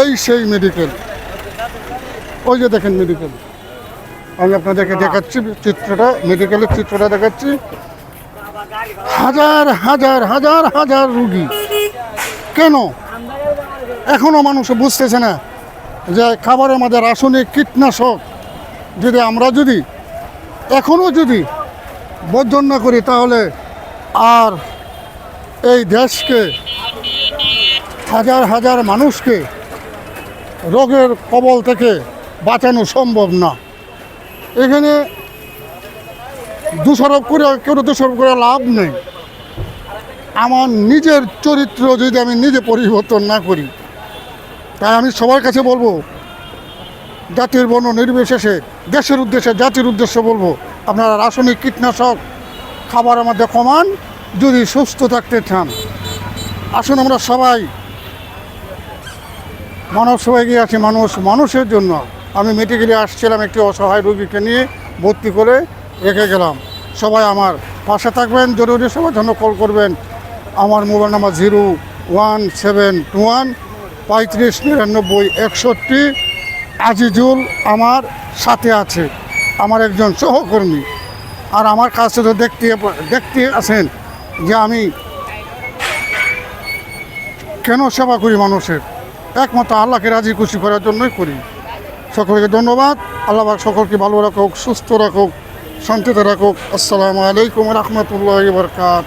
এই সেই মেডিকেল ওই যে দেখেন মেডিকেল আমি আপনাদেরকে দেখাচ্ছি চিত্রটা মেডিকেলের চিত্রটা দেখাচ্ছি। হাজার হাজার হাজার হাজার রুগী। কেন? এখনও মানুষ বুঝতেছে না যে খাবারের মধ্যে রাসায়নিক কীটনাশক যদি আমরা যদি এখনও যদি বর্জন না করি তাহলে আর এই দেশকে হাজার হাজার মানুষকে রোগের কবল থেকে বাঁচানো সম্ভব না। এখানে দোষারোপ করে, কেউ দোষারোপ করে লাভ নেই। আমার নিজের চরিত্র যদি আমি নিজে পরিবর্তন না করি, তাই আমি সবার কাছে বলব, জাতির বর্ণ নির্বিশেষে, দেশের উদ্দেশ্যে, জাতির উদ্দেশ্যে বলব, আপনারা রাসায়নিক কীটনাশক খাবারের মধ্যে কমান, যদি সুস্থ থাকতে চান। আসুন আমরা সবাই মানব সবাই গিয়ে আছি মানুষ, মানুষের জন্য। আমি মেডিকেলে আসছিলাম একটি অসহায় রোগীকে নিয়ে, ভর্তি করে রেখে গেলাম। সবাই আমার পাশে থাকবেন, জরুরি সবার জন্য কল করবেন। আমার mobile number zero one seven two one পঁয়ত্রিশ নিরানব্বই একষট্টি। আজিজুল আমার সাথে আছে, আমার একজন সহকর্মী। আর আমার কাছে তো দেখতে দেখতে আছেন যে আমি কেন সেবা করি মানুষের? একমাত্র আল্লাহকে রাজি খুশি করার জন্যই করি। সকলকে ধন্যবাদ। আল্লাহ সকলকে ভালো রাখুক, সুস্থ রাখুক, শান্তিতে রাখুক। আসসালামু আলাইকুম রহমতুল্লাহ বরকাত